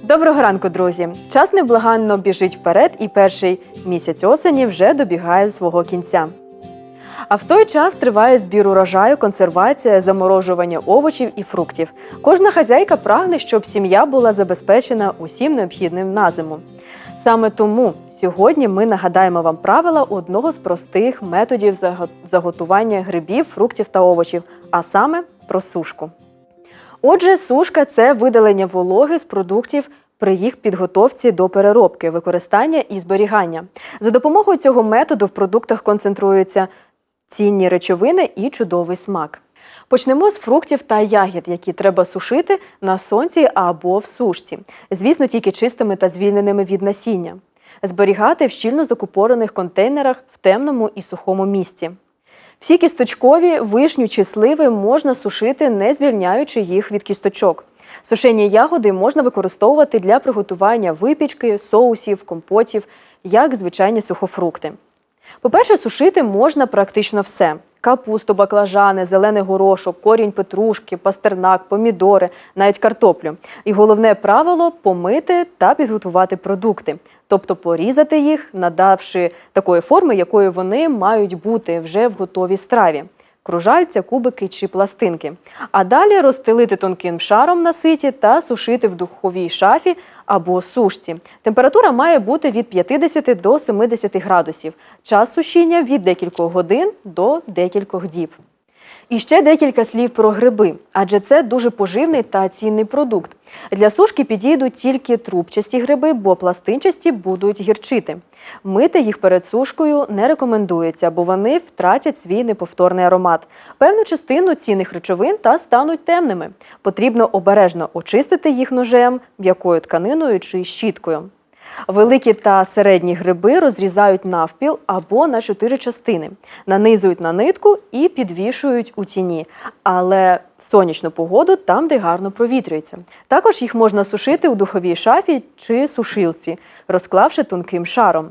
Доброго ранку, друзі! Час невблаганно біжить вперед, і перший місяць осені вже добігає свого кінця. А в той час триває збір урожаю, консервація, заморожування овочів і фруктів. Кожна хазяйка прагне, щоб сім'я була забезпечена усім необхідним на зиму. Саме тому сьогодні ми нагадаємо вам правила одного з простих методів заготування грибів, фруктів та овочів, а саме про сушку. Отже, сушка це видалення вологи з продуктів при їх підготовці до переробки, використання і зберігання. За допомогою цього методу в продуктах концентруються цінні речовини і чудовий смак. Почнемо з фруктів та ягід, які треба сушити на сонці або в сушці. Звісно, тільки чистими та звільненими від насіння. Зберігати в щільно закупорених контейнерах в темному і сухому місці. Всі кісточкові, вишню чи сливи можна сушити, не звільняючи їх від кісточок. Сушені ягоди можна використовувати для приготування випічки, соусів, компотів, як звичайні сухофрукти. По-перше, сушити можна практично все: капусту, баклажани, зелений горошок, корінь петрушки, пастернак, помідори, навіть картоплю. І головне правило помити та підготувати продукти, тобто порізати їх, надавши такої форми, якою вони мають бути вже в готовій страві. Кружальця, кубики чи пластинки. А далі розстелити тонким шаром на ситі та сушити в духовій шафі або сушці. Температура має бути від 50 до 70 градусів. Час сушіння від декількох годин до декількох діб. І ще декілька слів про гриби, адже це дуже поживний та цінний продукт. Для сушки підійдуть тільки трубчасті гриби, бо пластинчасті будуть гірчити. Мити їх перед сушкою не рекомендується, бо вони втратять свій неповторний аромат. Певну частину цінних речовин та стануть темними. Потрібно обережно очистити їх ножем, м'якою тканиною чи щіткою. Великі та середні гриби розрізають навпіл або на чотири частини, нанизують на нитку і підвішують у тіні, але в сонячну погоду там, де гарно провітрюється. Також їх можна сушити у духовій шафі чи сушилці, розклавши тонким шаром.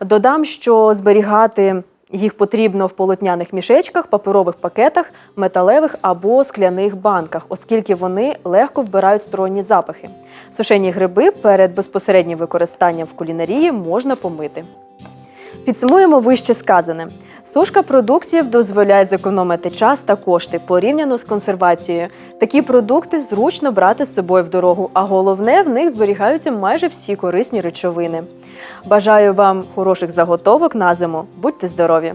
Додам, що зберігати їх потрібно в полотняних мішечках, паперових пакетах, металевих або скляних банках, оскільки вони легко вбирають сторонні запахи. Сушені гриби перед безпосереднім використанням в кулінарії можна помити. Підсумуємо вище сказане. Сушка продуктів дозволяє зекономити час та кошти порівняно з консервацією. Такі продукти зручно брати з собою в дорогу, а головне, в них зберігаються майже всі корисні речовини. Бажаю вам хороших заготовок на зиму. Будьте здорові!